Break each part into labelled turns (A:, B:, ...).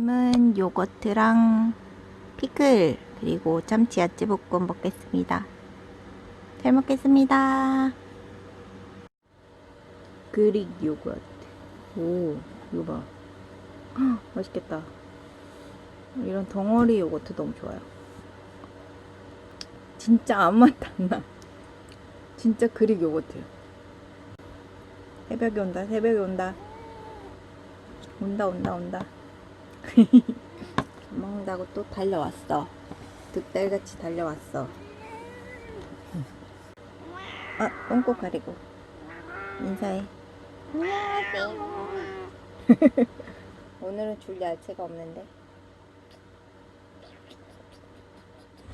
A: 점심은 요거트랑 피클 그리고 참치 야채 볶음 먹겠습니다. 잘 먹겠습니다. 그릭 요거트. 오, 이거 봐. 헉, 맛있겠다. 이런 덩어리 요거트 너무 좋아요. 진짜 아무 맛도 안 나. 진짜 그릭 요거트. 새벽에 온다, 새벽에 온다. 온다, 온다, 온다. 밥 먹는다고 또 달려왔어. 득달같이 달려왔어. 아, 똥꼬 가리고. 인사해. 안녕하세요. 오늘은 줄 야채가 없는데.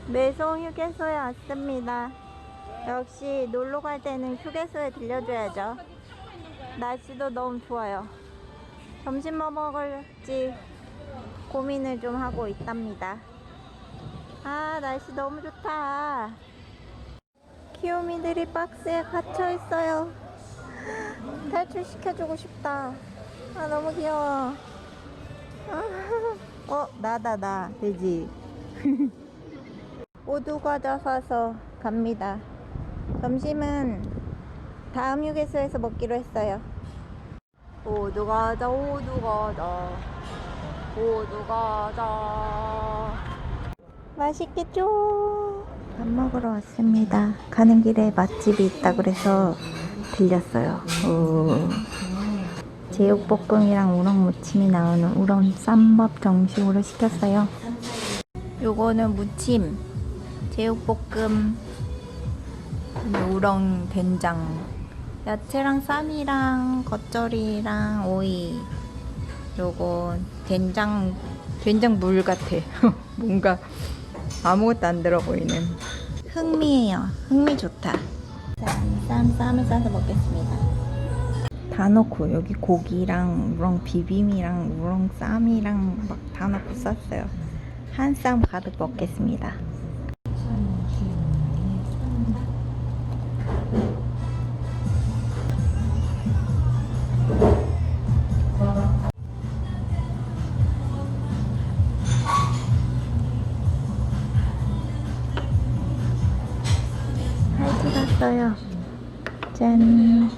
A: 매송 휴게소에 왔습니다. 역시 놀러 갈 때는 휴게소에 들려줘야죠. 날씨도 너무 좋아요. 점심 뭐 먹을지 고민을 좀 하고 있답니다. 아, 날씨 너무 좋다. 귀요미들이 박스에 갇혀 있어요. 탈출시켜주고 싶다. 아, 너무 귀여워. 아, 어, 나다, 나. 돼지. 오두 과자 사서 갑니다. 점심은 다음 휴게소에서 먹기로 했어요. 오두 과자, 오두 과자, 오두 과자. 맛있겠죠? 밥 먹으러 왔습니다. 가는 길에 맛집이 있다 그래서 들렸어요. 오. 제육볶음이랑 우렁무침이 나오는 우렁 쌈밥 정식으로 시켰어요. 요거는 무침, 제육볶음, 우렁 된장, 야채랑 쌈이랑 겉절이랑 오이. 요거 된장 된장 물 같아. 뭔가 아무것도 안 들어 보이는. 흥미예요. 흥미 좋다. 쌈, 쌈, 쌈을 싸서 먹겠습니다. 다 넣고 여기 고기랑 우렁 비빔이랑 우렁 쌈이랑 막 다 넣고 쌌어요. 한 쌈 가득 먹겠습니다. 샀어요. 짠.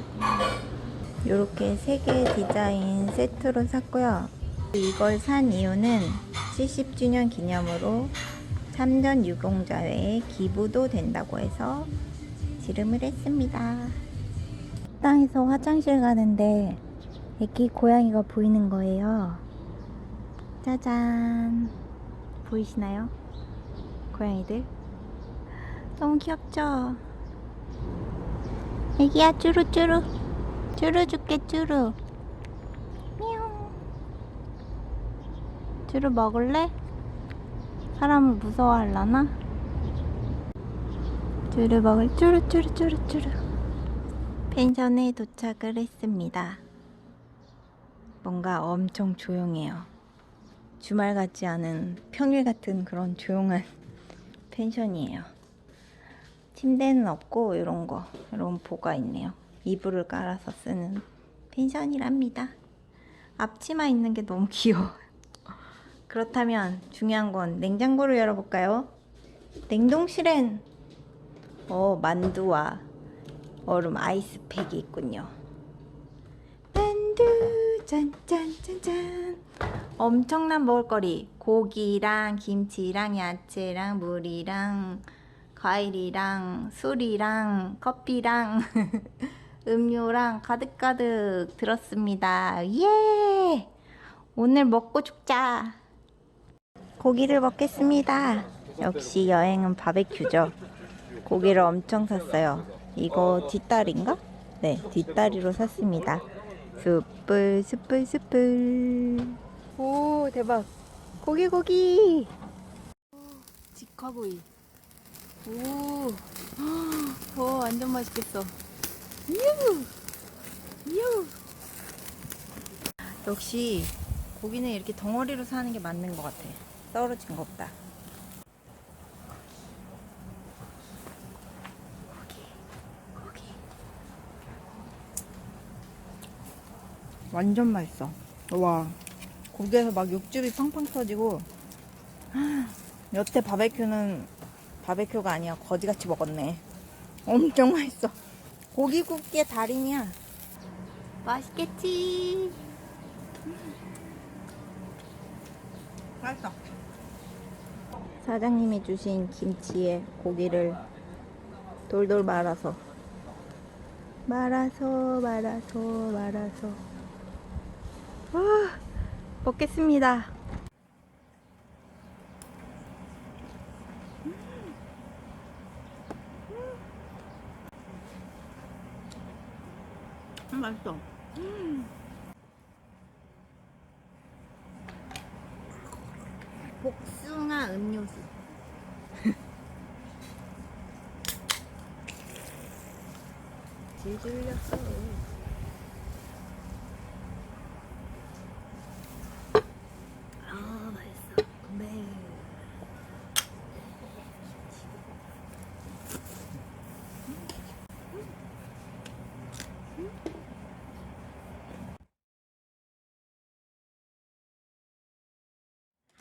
A: 이렇게 세개 디자인 세트로 샀고요. 이걸 산 이유는 70주년 기념으로 참전 유공자회에 기부도 된다고 해서 지름을 했습니다. 식당에서 화장실 가는데 애기 고양이가 보이는 거예요. 짜잔. 보이시나요? 고양이들? 너무 귀엽죠? 애기야 쭈루쭈루. 쭈루 줄게 쭈루. 미용 쭈루 먹을래? 사람을 무서워할라나? 쭈루 먹을 쭈루 쭈루 쭈루 쭈루. 펜션에 도착을 했습니다. 뭔가 엄청 조용해요. 주말 같지 않은 평일 같은 그런 조용한 펜션이에요 침대는 없고 이런 거 이런 보가 있네요. 이불을 깔아서 쓰는 펜션이랍니다. 앞치마 있는 게 너무 귀여워. 그렇다면 중요한 건 냉장고를 열어볼까요? 냉동실엔 어 만두와 얼음 아이스팩이 있군요. 만두 짠짠짠짠 엄청난 먹을거리 고기랑 김치랑 야채랑 물이랑 과일이랑 술이랑 커피랑 음료랑 가득가득 들었습니다. 예! 오늘 먹고 죽자. 고기를 먹겠습니다. 역시 여행은 바베큐죠. 고기를 엄청 샀어요. 이거 뒷다리인가? 네, 뒷다리로 샀습니다. 숯불, 숯불, 숯불. 오, 대박. 고기, 고기. 직화구이. 오, 오, 완전 맛있겠어. 유, 유. 역시 고기는 이렇게 덩어리로 사는 게 맞는 것 같아. 떨어진 거 없다. 고기, 고기. 완전 맛있어. 와, 거기에서 막 육즙이 팡팡 터지고 여태 바베큐는 바베큐가 아니야. 거지같이 먹었네. 엄청 맛있어. 고기 굽기의 달인이야. 맛있겠지? 맛있어. 사장님이 주신 김치에 고기를 돌돌 말아서. 말아서 말아서 말아서. 와 먹겠습니다 음, 맛있어 복숭아 음료수 질질 흘렸어 아 맛있어 네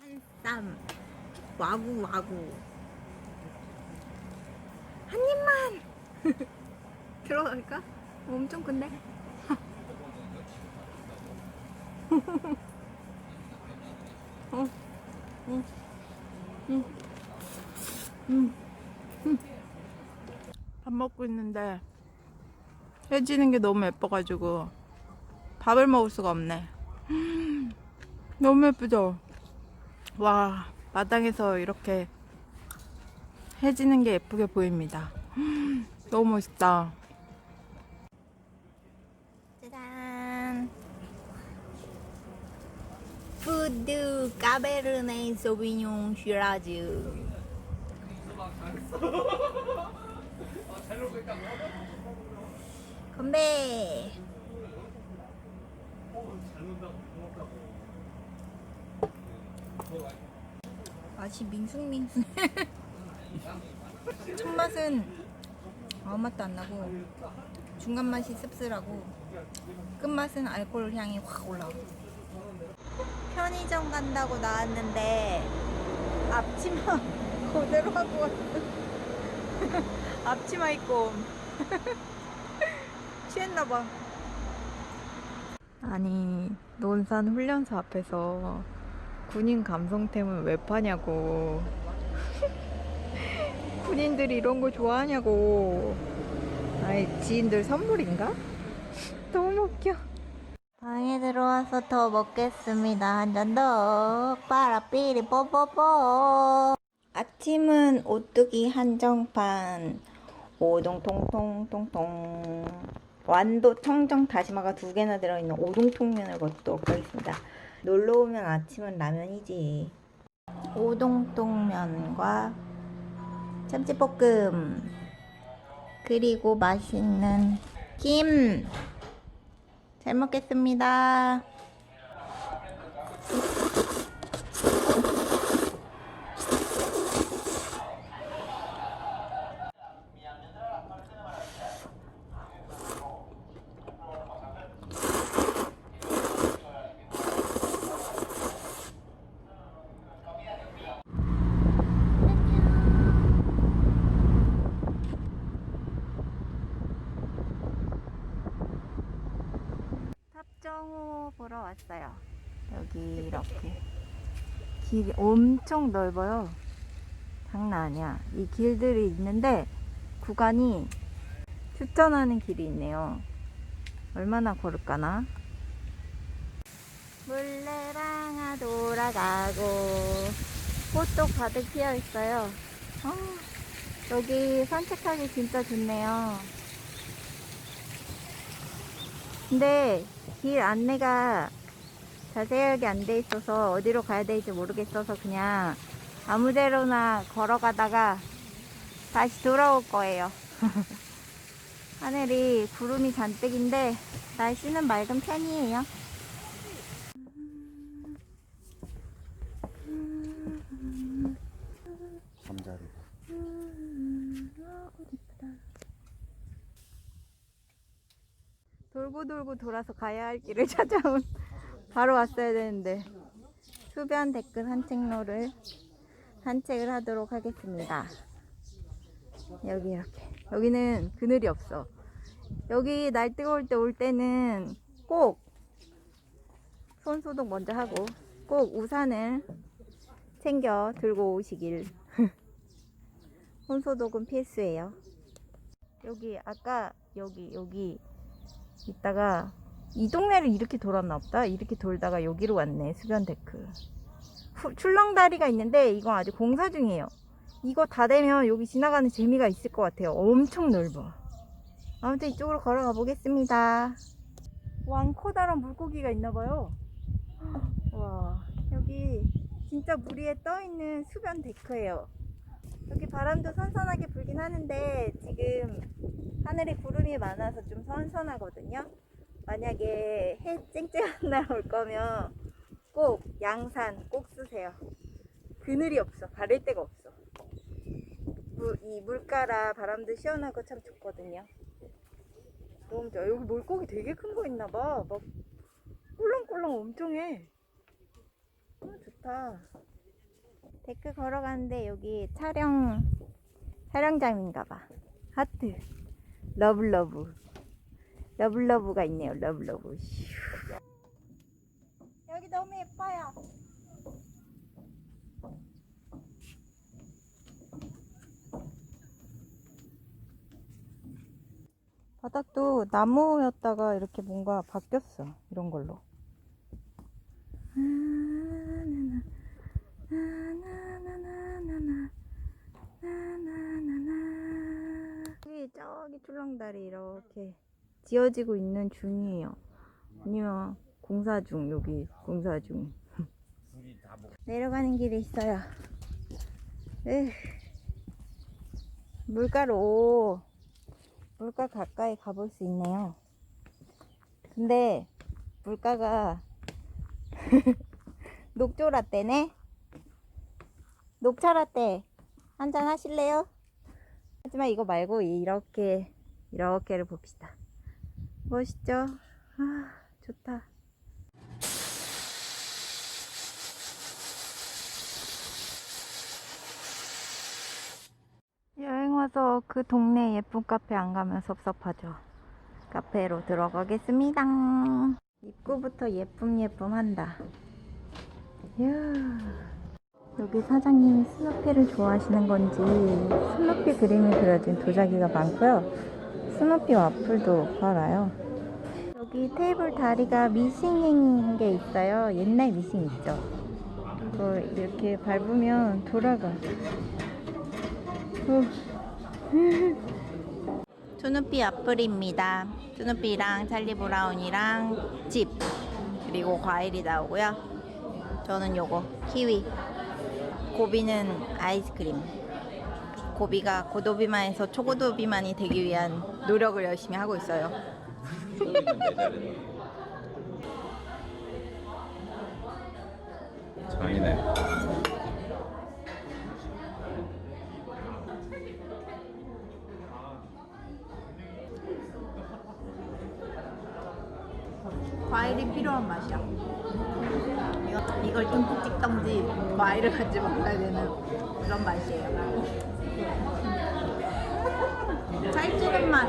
A: 한 쌈 와구 와구 한 입만 들어갈까? 엄청 큰데? 어, 응, 응, 응, 응. 밥 먹고 있는데 해지는 게 너무 예뻐가지고 밥을 먹을 수가 없네. 너무 예쁘죠? 와, 마당에서 이렇게 해지는 게 예쁘게 보입니다. 너무 멋있다. 짜잔. 푸드 까베르네 소비뇽 슈라즈. 건배. 맛이 밍숭밍숭. 첫 맛은 아무 맛도 안 나고 중간 맛이 씁쓸하고 끝 맛은 알코올 향이 확 올라와. 편의점 간다고 나왔는데 앞치마 그대로 하고 왔어. 앞치마 입고 취했나봐. 아니 논산 훈련소 앞에서 군인 감성템은 왜 파냐고. 군인들이 이런 거 좋아하냐고. 아이, 지인들 선물인가? 너무 웃겨. 방에 들어와서 더 먹겠습니다. 한 잔 더. 빠라삐리 뽀뽀뽀. 아침은 오뚜기 한정판. 오동통통통통. 완도 청정 다시마가 두 개나 들어있는 오동통면을 먹도록 하겠습니다. 놀러 오면 아침은 라면이지. 오동통면과 참치볶음 그리고 맛있는 김 잘 먹겠습니다. 보러 왔어요. 여기 이렇게 길이 엄청 넓어요. 장난 아니야. 이 길들이 있는데 구간이 추천하는 길이 있네요. 얼마나 걸을까나? 물레방아 돌아가고 꽃도 가득 피어 있어요. 어, 여기 산책하기 진짜 좋네요. 근데 길 안내가 자세하게 안 돼 있어서 어디로 가야 될지 모르겠어서 그냥 아무데로나 걸어가다가 다시 돌아올 거예요. 하늘이 구름이 잔뜩인데 날씨는 맑은 편이에요. 돌고 돌고 돌아서 가야 할 길을 찾아온 바로 왔어야 되는데 수변 데크 산책로를 산책을 하도록 하겠습니다. 여기 이렇게. 여기는 그늘이 없어. 여기 날 뜨거울 때 올 때는 꼭 손 소독 먼저 하고 꼭 우산을 챙겨 들고 오시길. 손 소독은 필수예요. 여기 아까 여기 여기 있다가 이 동네를 이렇게 돌았나 보다. 이렇게 돌다가 여기로 왔네. 수변 데크. 후- 출렁다리가 있는데 이건 아직 공사 중이에요. 이거 다 되면 여기 지나가는 재미가 있을 것 같아요. 엄청 넓어. 아무튼 이쪽으로 걸어가 보겠습니다. 왕 커다란 물고기가 있나 봐요. 와, 여기 진짜 물 위에 떠 있는 수변 데크예요. 여기 바람도 선선하게 불긴 하는데 지금 하늘에 구름 이 많아서 좀 선선하거든요. 만약에 해 쨍쨍한 날 올 거면 꼭 양산 꼭 쓰세요. 그늘이 없어. 가릴 데가 없어. 물, 이 물가라 바람도 시원하고 참 좋거든요. 너무 좋아. 여기 물고기 되게 큰 거 있나 봐. 막 꿀렁꿀렁 엄청 해. 아, 좋다. 데크 걸어가는데 여기 촬영 촬영장인가 봐. 하트. 러블러브. 러블러브가 있네요. 러블러브. 슈. 여기 너무 예뻐요. 바닥도 나무였다가 이렇게 뭔가 바뀌었어. 이런 걸로. 저기 출렁다리 이렇게 지어지고 있는 중이에요. 아니면 공사 중 여기 공사 중. 내려가는 길이 있어요. 으, 물가로 물가 가까이 가볼 수 있네요. 근데 물가가 녹조 라떼네. 녹차 라떼 한잔 하실래요? 하지만 이거 말고 이렇게 이렇게를 봅시다. 멋있죠? 아 좋다. 여행 와서 그 동네 예쁜 카페 안 가면 섭섭하죠. 카페로 들어가겠습니다. 입구부터 예쁨 예쁨 한다. 이야. 여기 사장님이 스누피를 좋아하시는 건지 스누피 그림이 그려진 도자기가 많고요. 스누피 와플도 팔아요. 여기 테이블 다리가 미싱인 게 있어요. 옛날 미싱 있죠. 그걸 이렇게 밟으면 돌아가. 투누피 와플입니다. 투누피랑 찰리 브라운이랑 칩 그리고 과일이 나오고요. 저는 요거 키위. 고비는 아이스크림. 고비가 고도비만에서 초고도비만이 되기 위한 노력을 열심히 하고 있어요.
B: 장이네.
A: 과일을 같이 먹어야 되는 그런 맛이에요. 찰지는 맛.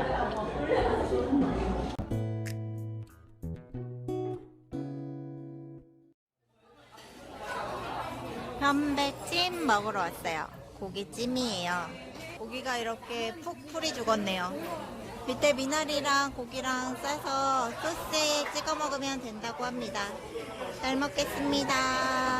A: 현배찜 먹으러 왔어요. 고기찜이에요. 고기가 이렇게 푹 풀이 죽었네요. 밑에 미나리랑 고기랑 싸서 소스에 찍어 먹으면 된다고 합니다. 잘 먹겠습니다.